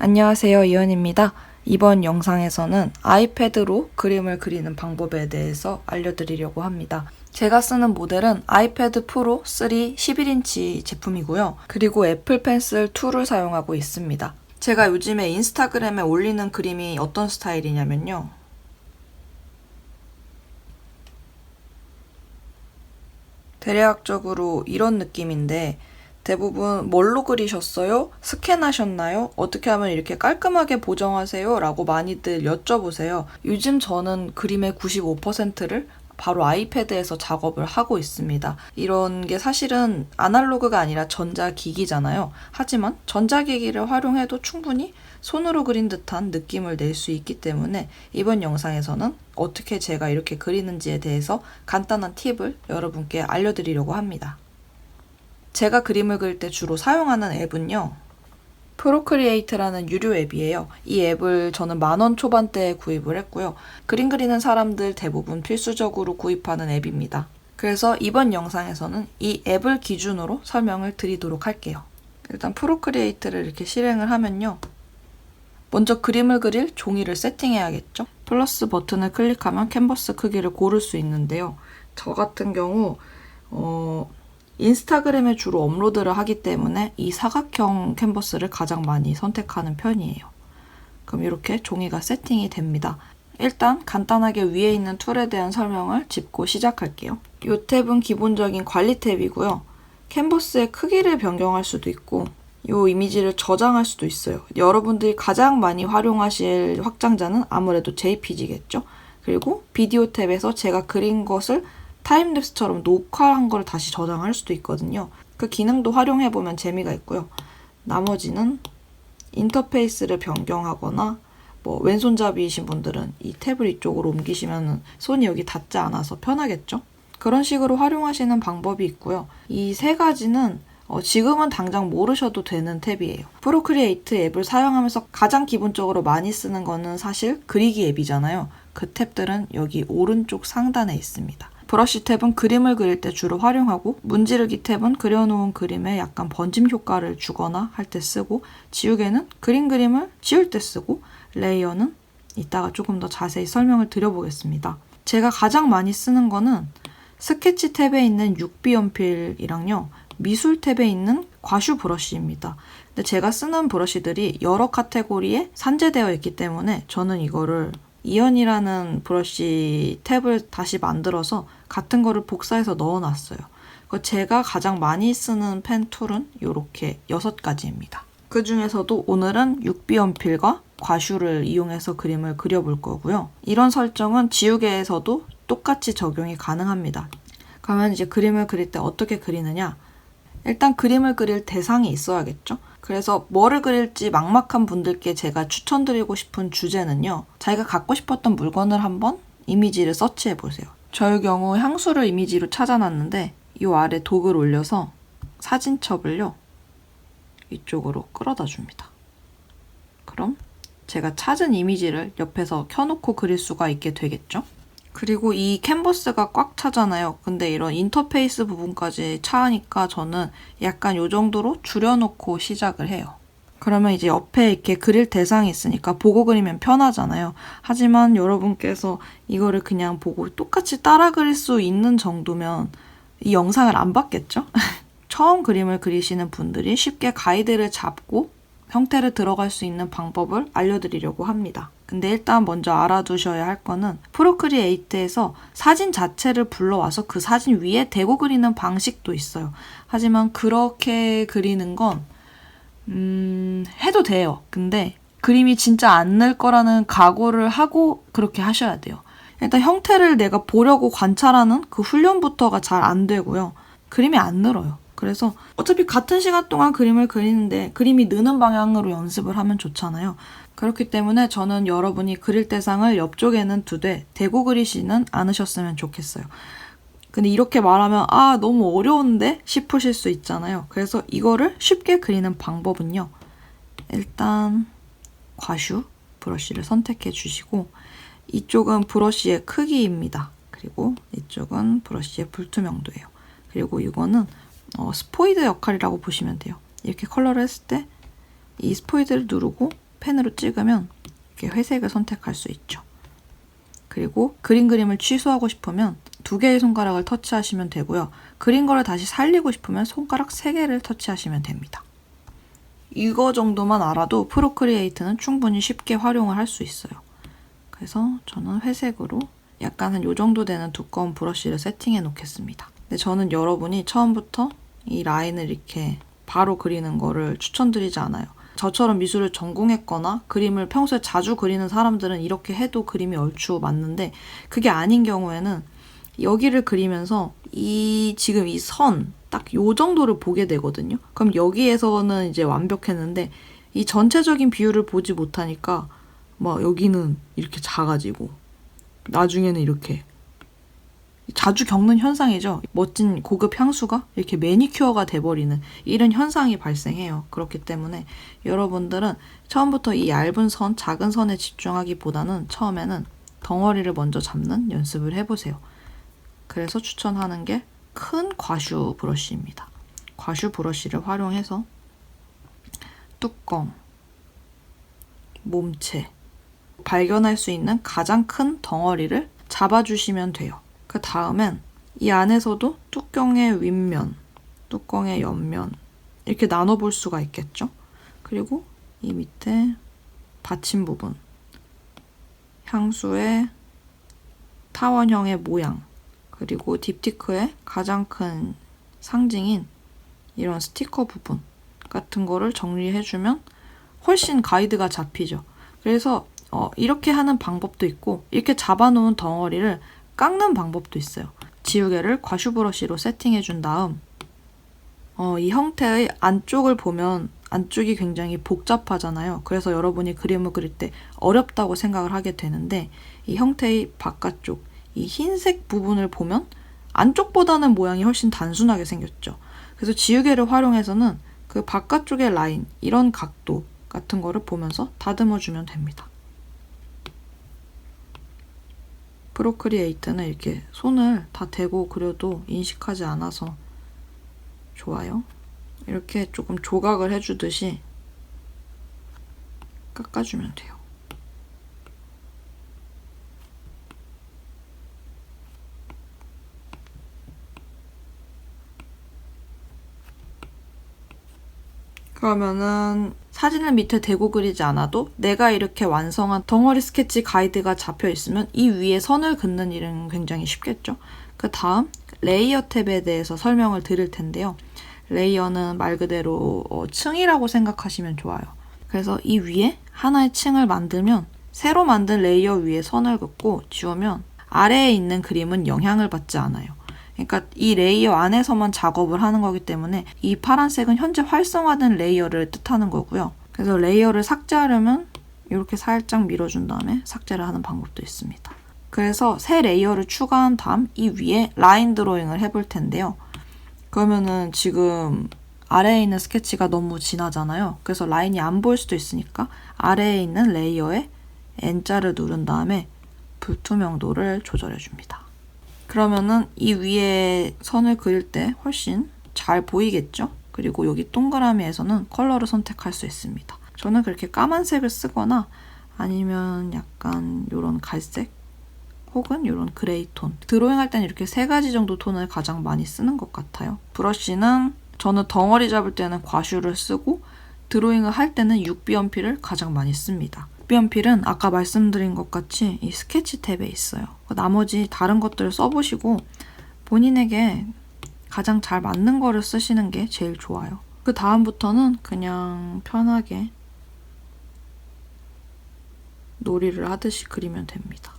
안녕하세요. 이현입니다. 이번 영상에서는 아이패드로 그림을 그리는 방법에 대해서 알려드리려고 합니다. 제가 쓰는 모델은 아이패드 프로 3 11인치 제품이고요. 그리고 애플 펜슬 2를 사용하고 있습니다. 제가 요즘에 인스타그램에 올리는 그림이 어떤 스타일이냐면요. 대략적으로 이런 느낌인데 대부분 뭘로 그리셨어요? 스캔하셨나요? 어떻게 하면 이렇게 깔끔하게 보정하세요? 라고 많이들 여쭤보세요. 요즘 저는 그림의 95%를 바로 아이패드에서 작업을 하고 있습니다. 이런 게 사실은 아날로그가 아니라 전자기기잖아요. 하지만 전자기기를 활용해도 충분히 손으로 그린 듯한 느낌을 낼 수 있기 때문에 이번 영상에서는 어떻게 제가 이렇게 그리는지에 대해서 간단한 팁을 여러분께 알려드리려고 합니다. 제가 그림을 그릴 때 주로 사용하는 앱은요. 프로크리에이트라는 유료 앱이에요. 이 앱을 저는 만 원 초반대에 구입을 했고요. 그림 그리는 사람들 대부분 필수적으로 구입하는 앱입니다. 그래서 이번 영상에서는 이 앱을 기준으로 설명을 드리도록 할게요. 일단 프로크리에이트를 이렇게 실행을 하면요. 먼저 그림을 그릴 종이를 세팅해야겠죠? 플러스 버튼을 클릭하면 캔버스 크기를 고를 수 있는데요. 저 같은 경우 어, 인스타그램에 주로 업로드를 하기 때문에 이 사각형 캔버스를 가장 많이 선택하는 편이에요. 그럼 이렇게 종이가 세팅이 됩니다. 일단 간단하게 위에 있는 툴에 대한 설명을 짚고 시작할게요. 이 탭은 기본적인 관리 탭이고요. 캔버스의 크기를 변경할 수도 있고 이 이미지를 저장할 수도 있어요. 여러분들이 가장 많이 활용하실 확장자는 아무래도 JPG겠죠. 그리고 비디오 탭에서 제가 그린 것을 타임랩스처럼 녹화한 걸 다시 저장할 수도 있거든요. 그 기능도 활용해보면 재미가 있고요. 나머지는 인터페이스를 변경하거나 뭐 왼손잡이이신 분들은 이 탭을 이쪽으로 옮기시면 손이 여기 닿지 않아서 편하겠죠? 그런 식으로 활용하시는 방법이 있고요. 이 세 가지는 어, 지금은 당장 모르셔도 되는 탭이에요. 프로크리에이트 앱을 사용하면서 가장 기본적으로 많이 쓰는 거는 사실 그리기 앱이잖아요. 그 탭들은 여기 오른쪽 상단에 있습니다. 브러쉬 탭은 그림을 그릴 때 주로 활용하고 문지르기 탭은 그려놓은 그림에 약간 번짐 효과를 주거나 할 때 쓰고 지우개는 그린 그림을 지울 때 쓰고 레이어는 이따가 조금 더 자세히 설명을 드려보겠습니다. 제가 가장 많이 쓰는 거는 스케치 탭에 있는 6B 연필이랑요 미술 탭에 있는 과슈 브러쉬입니다. 근데 제가 쓰는 브러쉬들이 여러 카테고리에 산재되어 있기 때문에 저는 이거를 이연이라는 브러쉬 탭을 다시 만들어서 같은 거를 복사해서 넣어놨어요. 제가 가장 많이 쓰는 펜 툴은 이렇게 6가지입니다. 그 중에서도 오늘은 6B 연필과 과슈를 이용해서 그림을 그려볼 거고요. 이런 설정은 지우개에서도 똑같이 적용이 가능합니다. 그러면 이제 그림을 그릴 때 어떻게 그리느냐? 일단 그림을 그릴 대상이 있어야겠죠? 그래서 뭐를 그릴지 막막한 분들께 제가 추천드리고 싶은 주제는요. 자기가 갖고 싶었던 물건을 한번 이미지를 서치해 보세요. 저의 경우 향수를 이미지로 찾아놨는데 이 아래 독을 올려서 사진첩을요. 이쪽으로 끌어다 줍니다. 그럼 제가 찾은 이미지를 옆에서 켜놓고 그릴 수가 있게 되겠죠? 그리고 이 캔버스가 꽉 차잖아요. 근데 이런 인터페이스 부분까지 차니까 저는 약간 요 정도로 줄여놓고 시작을 해요. 그러면 이제 옆에 이렇게 그릴 대상이 있으니까 보고 그리면 편하잖아요. 하지만 여러분께서 이거를 그냥 보고 똑같이 따라 그릴 수 있는 정도면 이 영상을 안 봤겠죠? 처음 그림을 그리시는 분들이 쉽게 가이드를 잡고 형태를 들어갈 수 있는 방법을 알려드리려고 합니다. 근데 일단 먼저 알아두셔야 할 거는 프로크리에이트에서 사진 자체를 불러와서 그 사진 위에 대고 그리는 방식도 있어요. 하지만 그렇게 그리는 건 음, 해도 돼요. 근데 그림이 진짜 안늘 거라는 각오를 하고 그렇게 하셔야 돼요. 일단 형태를 내가 보려고 관찰하는 그 훈련부터가 잘 안 되고요. 그림이 안 늘어요. 그래서 어차피 같은 시간 동안 그림을 그리는데 그림이 느는 방향으로 연습을 하면 좋잖아요. 그렇기 때문에 저는 여러분이 그릴 대상을 옆쪽에는 두되 대고 그리시는 않으셨으면 좋겠어요. 근데 이렇게 말하면 아 너무 어려운데 싶으실 수 있잖아요. 그래서 이거를 쉽게 그리는 방법은요. 일단 과슈 브러쉬를 선택해 주시고 이쪽은 브러쉬의 크기입니다. 그리고 이쪽은 브러쉬의 불투명도예요. 그리고 이거는 어, 스포이드 역할이라고 보시면 돼요. 이렇게 컬러를 했을 때 이 스포이드를 누르고 펜으로 찍으면 이렇게 회색을 선택할 수 있죠. 그리고 그린 그림을 취소하고 싶으면 두 개의 손가락을 터치하시면 되고요. 그린 거를 다시 살리고 싶으면 손가락 세 개를 터치하시면 됩니다. 이거 정도만 알아도 프로크리에이트는 충분히 쉽게 활용을 할 수 있어요. 그래서 저는 회색으로 약간 한 요 정도 되는 두꺼운 브러쉬를 세팅해 놓겠습니다. 근데 저는 여러분이 처음부터 이 라인을 이렇게 바로 그리는 거를 추천드리지 않아요. 저처럼 미술을 전공했거나 그림을 평소에 자주 그리는 사람들은 이렇게 해도 그림이 얼추 맞는데 그게 아닌 경우에는 여기를 그리면서 이 지금 이 선 딱 요 정도를 보게 되거든요. 그럼 여기에서는 이제 완벽했는데 이 전체적인 비율을 보지 못하니까 막 여기는 이렇게 작아지고 나중에는 이렇게 자주 겪는 현상이죠. 멋진 고급 향수가 이렇게 매니큐어가 돼버리는 이런 현상이 발생해요. 그렇기 때문에 여러분들은 처음부터 이 얇은 선, 작은 선에 집중하기보다는 처음에는 덩어리를 먼저 잡는 연습을 해보세요. 그래서 추천하는 게 큰 과슈 브러쉬입니다. 과슈 브러쉬를 활용해서 뚜껑, 몸체, 발견할 수 있는 가장 큰 덩어리를 잡아주시면 돼요. 그 다음엔 이 안에서도 뚜껑의 윗면, 뚜껑의 옆면 이렇게 나눠볼 수가 있겠죠. 그리고 이 밑에 받침 부분, 향수의 타원형의 모양, 그리고 딥티크의 가장 큰 상징인 이런 스티커 부분 같은 거를 정리해주면 훨씬 가이드가 잡히죠. 그래서 어, 이렇게 하는 방법도 있고 이렇게 잡아놓은 덩어리를 깎는 방법도 있어요. 지우개를 과슈 브러쉬로 세팅해 준 다음 어, 이 형태의 안쪽을 보면 안쪽이 굉장히 복잡하잖아요. 그래서 여러분이 그림을 그릴 때 어렵다고 생각을 하게 되는데 이 형태의 바깥쪽, 이 흰색 부분을 보면 안쪽보다는 모양이 훨씬 단순하게 생겼죠. 그래서 지우개를 활용해서는 그 바깥쪽의 라인, 이런 각도 같은 거를 보면서 다듬어 주면 됩니다. 프로크리에이트는 이렇게 손을 다 대고 그려도 인식하지 않아서 좋아요. 이렇게 조금 조각을 해주듯이 깎아주면 돼요. 그러면은 사진을 밑에 대고 그리지 않아도 내가 이렇게 완성한 덩어리 스케치 가이드가 잡혀 있으면 이 위에 선을 긋는 일은 굉장히 쉽겠죠. 그 다음 레이어 탭에 대해서 설명을 드릴 텐데요. 레이어는 말 그대로 어, 층이라고 생각하시면 좋아요. 그래서 이 위에 하나의 층을 만들면 새로 만든 레이어 위에 선을 긋고 지우면 아래에 있는 그림은 영향을 받지 않아요. 그러니까 이 레이어 안에서만 작업을 하는 거기 때문에 이 파란색은 현재 활성화된 레이어를 뜻하는 거고요. 그래서 레이어를 삭제하려면 이렇게 살짝 밀어준 다음에 삭제를 하는 방법도 있습니다. 그래서 새 레이어를 추가한 다음 이 위에 라인 드로잉을 해볼 텐데요. 그러면은 지금 아래에 있는 스케치가 너무 진하잖아요. 그래서 라인이 안 보일 수도 있으니까 아래에 있는 레이어에 N자를 누른 다음에 불투명도를 조절해 줍니다. 그러면은 이 위에 선을 그릴 때 훨씬 잘 보이겠죠? 그리고 여기 동그라미에서는 컬러를 선택할 수 있습니다. 저는 그렇게 까만색을 쓰거나 아니면 약간 이런 갈색 혹은 이런 그레이 톤. 드로잉 할 때는 이렇게 세 가지 정도 톤을 가장 많이 쓰는 것 같아요. 브러쉬는 저는 덩어리 잡을 때는 과슈를 쓰고 드로잉을 할 때는 6B 연필을 가장 많이 씁니다. 육변필은 아까 말씀드린 것 같이 이 스케치 탭에 있어요. 나머지 다른 것들을 써보시고 본인에게 가장 잘 맞는 거를 쓰시는 게 제일 좋아요. 그 다음부터는 그냥 편하게 놀이를 하듯이 그리면 됩니다.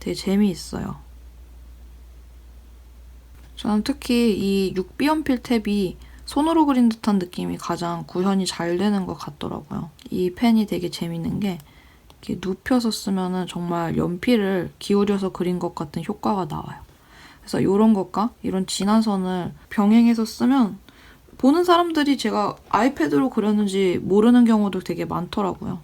되게 재미있어요. 저는 특히 이 6B 연필 탭이 손으로 그린 듯한 느낌이 가장 구현이 잘 되는 것 같더라고요. 이 펜이 되게 재밌는 게 이렇게 눕혀서 쓰면은 정말 연필을 기울여서 그린 것 같은 효과가 나와요. 그래서 이런 것과 이런 진한 선을 병행해서 쓰면 보는 사람들이 제가 아이패드로 그렸는지 모르는 경우도 되게 많더라고요.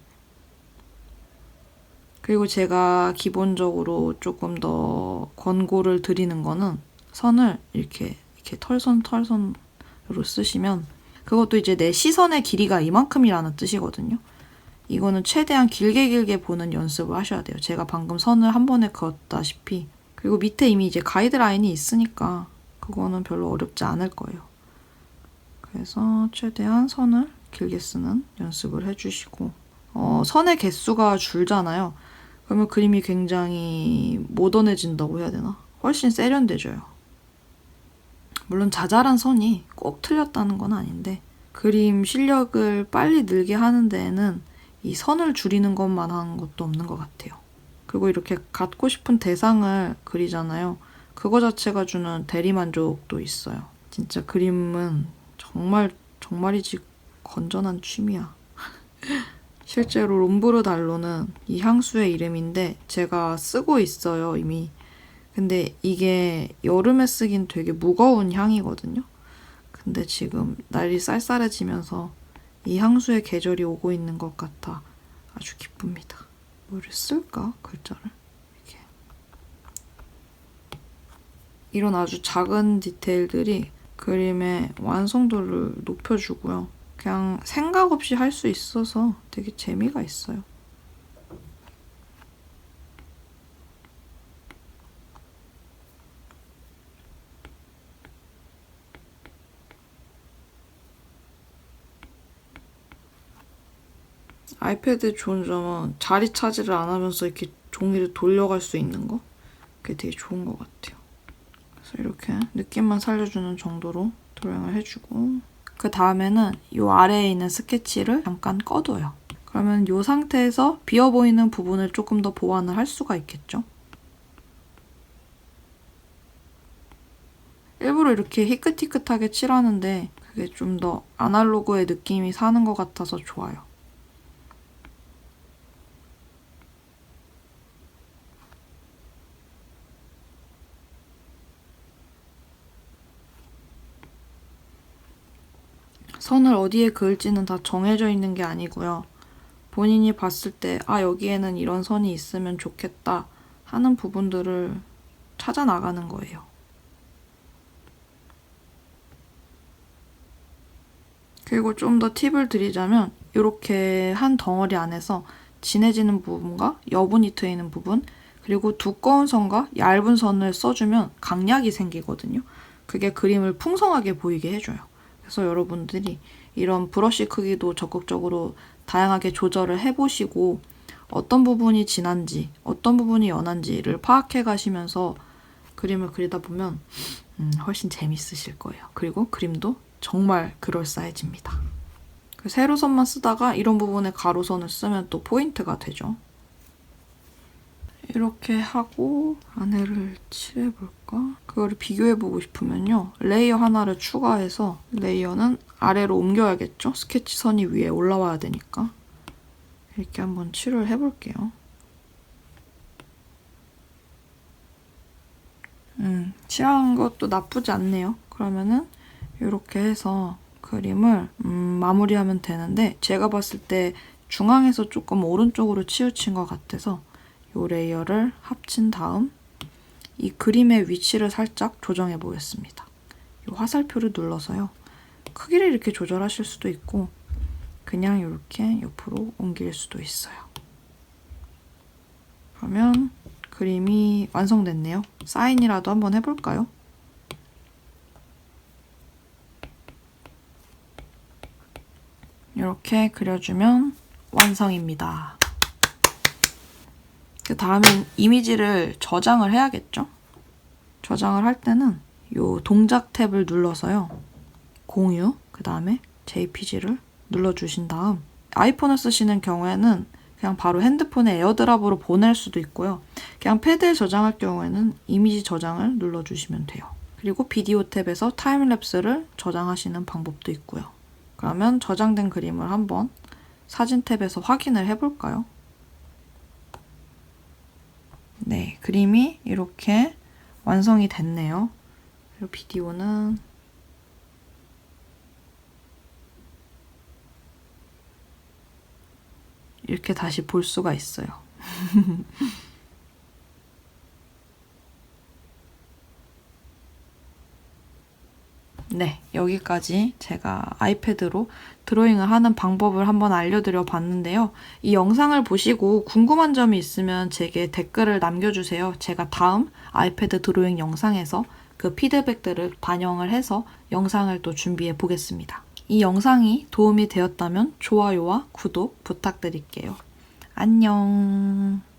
그리고 제가 기본적으로 조금 더 권고를 드리는 거는 선을 이렇게 이렇게 털선 털선으로 쓰시면 그것도 이제 내 시선의 길이가 이만큼이라는 뜻이거든요. 이거는 최대한 길게 길게 보는 연습을 하셔야 돼요. 제가 방금 선을 한 번에 그었다시피. 그리고 밑에 이미 이제 가이드라인이 있으니까 그거는 별로 어렵지 않을 거예요. 그래서 최대한 선을 길게 쓰는 연습을 해주시고 어, 선의 개수가 줄잖아요. 그러면 그림이 굉장히 모던해진다고 해야 되나? 훨씬 세련돼져요. 물론 자잘한 선이 꼭 틀렸다는 건 아닌데 그림 실력을 빨리 늘게 하는 데에는 이 선을 줄이는 것만 한 것도 없는 것 같아요. 그리고 이렇게 갖고 싶은 대상을 그리잖아요. 그거 자체가 주는 대리만족도 있어요. 진짜 그림은 정말 정말이지 건전한 취미야. 실제로 롬브르 달로는 이 향수의 이름인데 제가 쓰고 있어요 이미. 근데 이게 여름에 쓰긴 되게 무거운 향이거든요. 근데 지금 날이 쌀쌀해지면서 이 향수의 계절이 오고 있는 것 같아 아주 기쁩니다. 뭐를 쓸까? 글자를. 이렇게. 이런 아주 작은 디테일들이 그림의 완성도를 높여주고요. 그냥 생각 없이 할 수 있어서 되게 재미가 있어요. 아이패드 좋은 점은 자리 차지를 안 하면서 이렇게 종이를 돌려갈 수 있는 거 그게 되게 좋은 것 같아요. 그래서 이렇게 느낌만 살려주는 정도로 드로잉을 해주고 그 다음에는 이 아래에 있는 스케치를 잠깐 꺼둬요. 그러면 이 상태에서 비어 보이는 부분을 조금 더 보완을 할 수가 있겠죠. 일부러 이렇게 희끗희끗하게 칠하는데 그게 좀 더 아날로그의 느낌이 사는 것 같아서 좋아요. 선을 어디에 그을지는 다 정해져 있는 게 아니고요. 본인이 봤을 때, 아, 여기에는 이런 선이 있으면 좋겠다 하는 부분들을 찾아 나가는 거예요. 그리고 좀 더 팁을 드리자면, 이렇게 한 덩어리 안에서 진해지는 부분과 여분이 트이는 부분, 그리고 두꺼운 선과 얇은 선을 써주면 강약이 생기거든요. 그게 그림을 풍성하게 보이게 해줘요. 그래서 여러분들이 이런 브러쉬 크기도 적극적으로 다양하게 조절을 해보시고 어떤 부분이 진한지 어떤 부분이 연한지를 파악해 가시면서 그림을 그리다 보면 음, 훨씬 재밌으실 거예요. 그리고 그림도 정말 그럴싸해집니다. 그 세로선만 쓰다가 이런 부분에 가로선을 쓰면 또 포인트가 되죠. 이렇게 하고 안에를 칠해볼까? 그거를 비교해보고 싶으면요. 레이어 하나를 추가해서 레이어는 아래로 옮겨야겠죠? 스케치 선이 위에 올라와야 되니까. 이렇게 한번 칠을 해볼게요. 음, 칠한 것도 나쁘지 않네요. 그러면은 이렇게 해서 그림을 음, 마무리하면 되는데 제가 봤을 때 중앙에서 조금 오른쪽으로 치우친 것 같아서 이 레이어를 합친 다음 이 그림의 위치를 살짝 조정해 보겠습니다. 이 화살표를 눌러서요. 크기를 이렇게 조절하실 수도 있고 그냥 이렇게 옆으로 옮길 수도 있어요. 그러면 그림이 완성됐네요. 사인이라도 한번 해볼까요? 이렇게 그려주면 완성입니다. 그 다음엔 이미지를 저장을 해야겠죠? 저장을 할 때는 이 동작 탭을 눌러서요. 공유, 그 다음에 JPG를 눌러주신 다음 아이폰을 쓰시는 경우에는 그냥 바로 핸드폰에 에어드랍으로 보낼 수도 있고요. 그냥 패드에 저장할 경우에는 이미지 저장을 눌러주시면 돼요. 그리고 비디오 탭에서 타임랩스를 저장하시는 방법도 있고요. 그러면 저장된 그림을 한번 사진 탭에서 확인을 해볼까요? 네, 그림이 이렇게 완성이 됐네요. 그리고 비디오는 이렇게 다시 볼 수가 있어요. 네, 여기까지 제가 아이패드로 드로잉을 하는 방법을 한번 알려드려 봤는데요. 이 영상을 보시고 궁금한 점이 있으면 제게 댓글을 남겨주세요. 제가 다음 아이패드 드로잉 영상에서 그 피드백들을 반영을 해서 영상을 또 준비해 보겠습니다. 이 영상이 도움이 되었다면 좋아요와 구독 부탁드릴게요. 안녕.